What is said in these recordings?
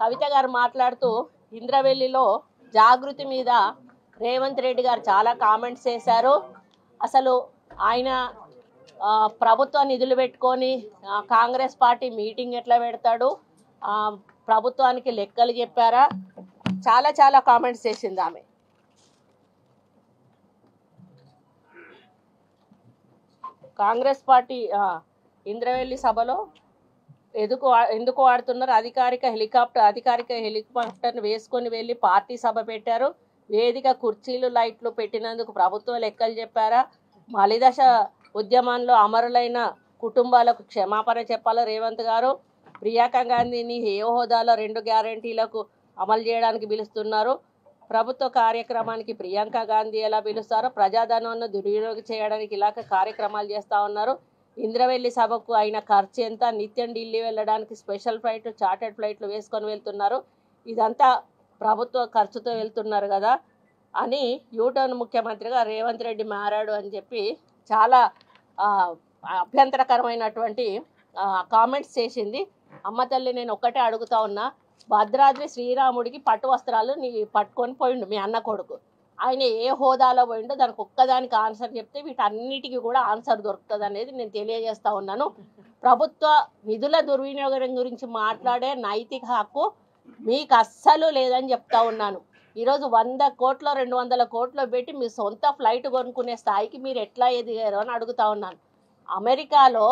కవిత గారు మాట్లాడుతూ ఇంద్రవెల్లిలో జాగృతి మీద రేవంత్ రెడ్డి గారు చాలా కామెంట్స్ చేశారు. అసలు ఆయన ప్రభుత్వ నిధులు పెట్టుకొని కాంగ్రెస్ పార్టీ మీటింగ్ ఎట్లా పెడతాడు? ప్రభుత్వానికి లెక్కలు చెప్పారా? చాలా చాలా కామెంట్స్ చేసింది ఆమె. కాంగ్రెస్ పార్టీ ఇంద్రవెల్లి సభలో ఎందుకు ఎందుకు వాడుతున్నారు? అధికారిక హెలికాప్టర్ అధికారిక హెలికాప్టర్ని వేసుకొని వెళ్ళి పార్టీ సభ పెట్టారు. వేదిక కుర్చీలు లైట్లు పెట్టినందుకు ప్రభుత్వం లెక్కలు చెప్పారా? మలిదశ ఉద్యమంలో అమరులైన కుటుంబాలకు క్షమాపణ చెప్పాలి రేవంత్ గారు? ప్రియాంక గాంధీని ఏ హోదాలో రెండు గ్యారంటీలకు అమలు చేయడానికి పిలుస్తున్నారు? ప్రభుత్వ కార్యక్రమానికి ప్రియాంక గాంధీ ఎలా పిలుస్తారో ప్రజాధనాన్ని దుర్వినియోగం చేయడానికి ఇలాగ కార్యక్రమాలు చేస్తూ ఉన్నారు. ఇంద్రవెల్లి సభకు అయిన ఖర్చు ఎంత? నిత్యం ఢిల్లీ వెళ్ళడానికి స్పెషల్ ఫ్లైట్ చార్టెడ్ ఫ్లైట్లు వేసుకొని వెళ్తున్నారు. ఇదంతా ప్రభుత్వ ఖర్చుతో వెళ్తున్నారు కదా అని యూటర్న్ ముఖ్యమంత్రిగా రేవంత్ రెడ్డి మారాడు అని చెప్పి చాలా అభ్యంతరకరమైనటువంటి కామెంట్స్ చేసింది. అమ్మ తల్లి నేను ఒక్కటే అడుగుతా ఉన్నా భద్రాద్రి శ్రీరాముడికి పట్టు వస్త్రాలు నీ పట్టుకొని పోయిండు మీ అన్న కొడుకు. ఆయన ఏ హోదాలో పోయిండో దానికి ఒక్కదానికి ఆన్సర్ చెప్తే వీటన్నిటికీ కూడా ఆన్సర్ దొరుకుతుంది అనేది నేను తెలియజేస్తా ఉన్నాను. ప్రభుత్వ నిధుల దుర్వినియోగం గురించి మాట్లాడే నైతిక హక్కు మీకు అస్సలు లేదని చెప్తా ఉన్నాను. ఈరోజు వంద కోట్లు రెండు వందల కోట్లు పెట్టి మీ సొంత ఫ్లైట్ కొనుక్కునే స్థాయికి మీరు ఎట్లా ఎదిగారు అని అడుగుతా ఉన్నాను. అమెరికాలో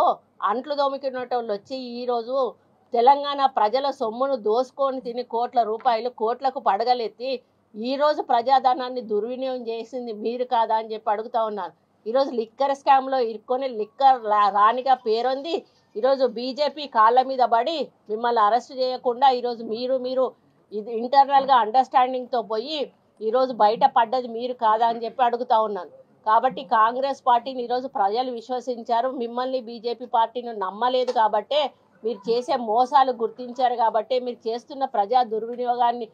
అంట్లు దోమికినటోళ్ళు వచ్చి ఈరోజు తెలంగాణ ప్రజల సొమ్మును దోసుకొని తిని కోట్ల రూపాయలు కోట్లకు పడగలెత్తి ఈరోజు ప్రజాధనాన్ని దుర్వినియోగం చేసింది మీరు కాదా అని చెప్పి అడుగుతా ఉన్నారు. ఈరోజు లిక్కర్ స్కామ్లో ఇరుక్కొని లిక్కర్ రాణిగా పేరొంది. ఈరోజు బీజేపీ కాళ్ళ మీద పడి మిమ్మల్ని అరెస్ట్ చేయకుండా ఈరోజు మీరు మీరు ఇది ఇంటర్నల్గా అండర్స్టాండింగ్తో పోయి ఈరోజు బయట పడ్డది మీరు కాదా అని చెప్పి అడుగుతా ఉన్నాను. కాబట్టి కాంగ్రెస్ పార్టీని ఈరోజు ప్రజలు విశ్వసించారు. మిమ్మల్ని బీజేపీ పార్టీని నమ్మలేదు కాబట్టే మీరు చేసే మోసాలు గుర్తించారు కాబట్టే మీరు చేస్తున్న ప్రజా దుర్వినియోగాన్ని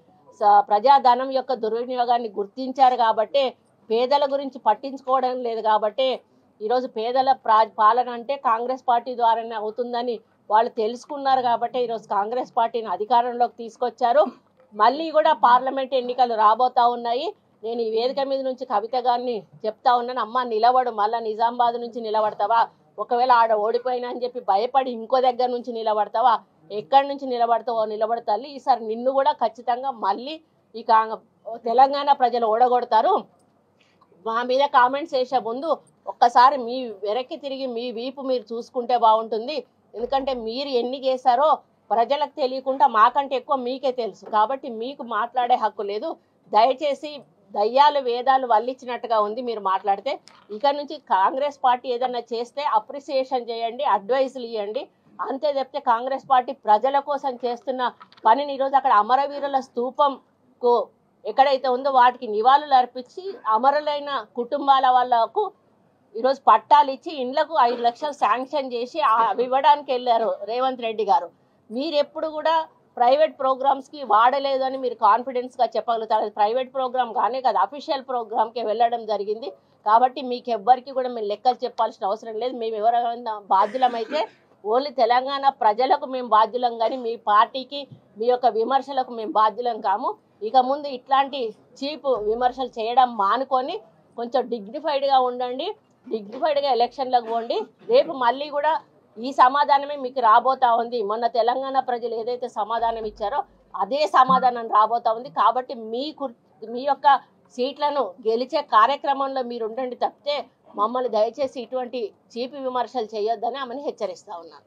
ప్రజాధనం యొక్క దుర్వినియోగాన్ని గుర్తించారు కాబట్టే పేదల గురించి పట్టించుకోవడం లేదు కాబట్టే ఈరోజు పేదల ప్రా పాలన అంటే కాంగ్రెస్ పార్టీ ద్వారానే అవుతుందని వాళ్ళు తెలుసుకున్నారు కాబట్టి ఈరోజు కాంగ్రెస్ పార్టీని అధికారంలోకి తీసుకొచ్చారు. మళ్ళీ కూడా పార్లమెంట్ ఎన్నికలు రాబోతా ఉన్నాయి. నేను ఈ వేదిక మీద నుంచి కవిత గారిని చెప్తా ఉన్నాను. అమ్మ నిలబడు. మళ్ళీ నిజామాబాద్ నుంచి నిలబడతావా? ఒకవేళ ఆడ ఓడిపోయినా అని చెప్పి భయపడి ఇంకో దగ్గర నుంచి నిలబడతావా? ఎక్కడి నుంచి నిలబడతావో నిలబడు తల్లి. ఈసారి నిన్ను కూడా ఖచ్చితంగా మళ్ళీ ఈ తెలంగాణ ప్రజలు ఓడగొడతారు. మా మీద కామెంట్స్ చేసే ముందు ఒక్కసారి మీ వెనక్కి తిరిగి మీ వీపు మీరు చూసుకుంటే బాగుంటుంది. ఎందుకంటే మీరు ఎన్ని చేశారో ప్రజలకు తెలియకుండా మాకంటే ఎక్కువ మీకే తెలుసు. కాబట్టి మీకు మాట్లాడే హక్కు లేదు. దయచేసి దయ్యాలు వేదాలు వల్లించినట్టుగా ఉంది మీరు మాట్లాడితే. ఇక నుంచి కాంగ్రెస్ పార్టీ ఏదన్నా చేస్తే అప్రిసియేషన్ చేయండి అడ్వైజులు ఇవ్వండి అంతే చెప్తే కాంగ్రెస్ పార్టీ ప్రజల కోసం చేస్తున్న పనిని ఈరోజు అక్కడ అమరవీరుల స్తూపంకు ఎక్కడైతే ఉందో వాటికి నివాళులు అర్పించి అమరులైన కుటుంబాల వాళ్ళకు ఈరోజు పట్టాలు ఇచ్చి ఇండ్లకు ఐదు లక్షలు శాంక్షన్ చేసి అవి ఇవ్వడానికి వెళ్ళారు రేవంత్ రెడ్డి గారు. మీరు ఎప్పుడు కూడా ప్రైవేట్ ప్రోగ్రామ్స్కి వాడలేదు అని మీరు కాన్ఫిడెన్స్గా చెప్పగలుగుతారు. అది ప్రైవేట్ ప్రోగ్రామ్ కానీ కాదు అఫీషియల్ ప్రోగ్రామ్కి వెళ్ళడం జరిగింది. కాబట్టి మీకు ఎవ్వరికి కూడా మేము లెక్కలు చెప్పాల్సిన అవసరం లేదు. మేము ఎవరైనా బాధ్యులమైతే ఓన్లీ తెలంగాణ ప్రజలకు మేము బాధ్యులం కానీ మీ పార్టీకి మీ యొక్క విమర్శలకు మేము బాధ్యులం కాము. ఇక ముందు ఇట్లాంటి చీప్ విమర్శలు చేయడం మానుకొని కొంచెం డిగ్నిఫైడ్గా ఉండండి. డిగ్నిఫైడ్గా ఎలక్షన్లకు పోండి. రేపు మళ్ళీ కూడా ఈ సమాధానమే మీకు రాబోతా ఉంది. మొన్న తెలంగాణ ప్రజలు ఏదైతే సమాధానం ఇచ్చారో అదే సమాధానం రాబోతా ఉంది. కాబట్టి మీ కు మీ యొక్క సీట్లను గెలిచే కార్యక్రమంలో మీరు ఉండండి తప్పితే మమ్మల్ని దయచేసి ఇటువంటి చీపి విమర్శలు చేయొద్దని ఆమెను హెచ్చరిస్తూ ఉన్నారు.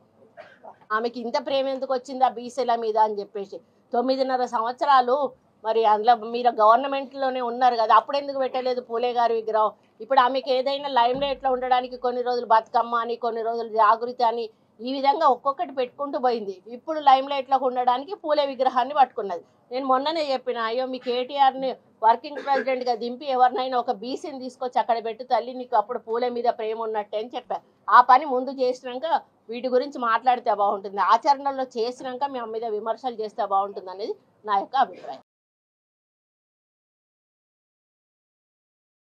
ఆమెకి ఇంత ప్రేమ ఎందుకు వచ్చింది ఆ బీసీల మీద అని చెప్పేసి. తొమ్మిదిన్నర సంవత్సరాలు మరి అందులో మీరు గవర్నమెంట్లోనే ఉన్నారు కదా అప్పుడు ఎందుకు పెట్టలేదు పూలే గారి విగ్రహం? ఇప్పుడు ఆమెకి ఏదైనా లైమ్ లైట్లో ఉండడానికి కొన్ని రోజులు బతుకమ్మ అని కొన్ని రోజులు జాగృతి అని ఈ విధంగా ఒక్కొక్కటి పెట్టుకుంటూ పోయింది. ఇప్పుడు లైమ్ లైట్లోకి ఉండడానికి పూలే విగ్రహాన్ని పట్టుకున్నది. నేను మొన్ననే చెప్పిన అయ్యో మీ కేటీఆర్ని వర్కింగ్ ప్రెసిడెంట్గా దింపి ఎవరినైనా ఒక బీసీని తీసుకొచ్చి అక్కడ పెట్టి తల్లి నీకు అప్పుడు పూలే మీద ప్రేమ ఉన్నట్టే అని చెప్పారు ఆ పని ముందు చేసినాక వీటి గురించి మాట్లాడితే బాగుంటుంది. ఆచరణలో చేసినాక మీ మీద విమర్శలు చేస్తే బాగుంటుంది అనేది నా యొక్క అభిప్రాయం.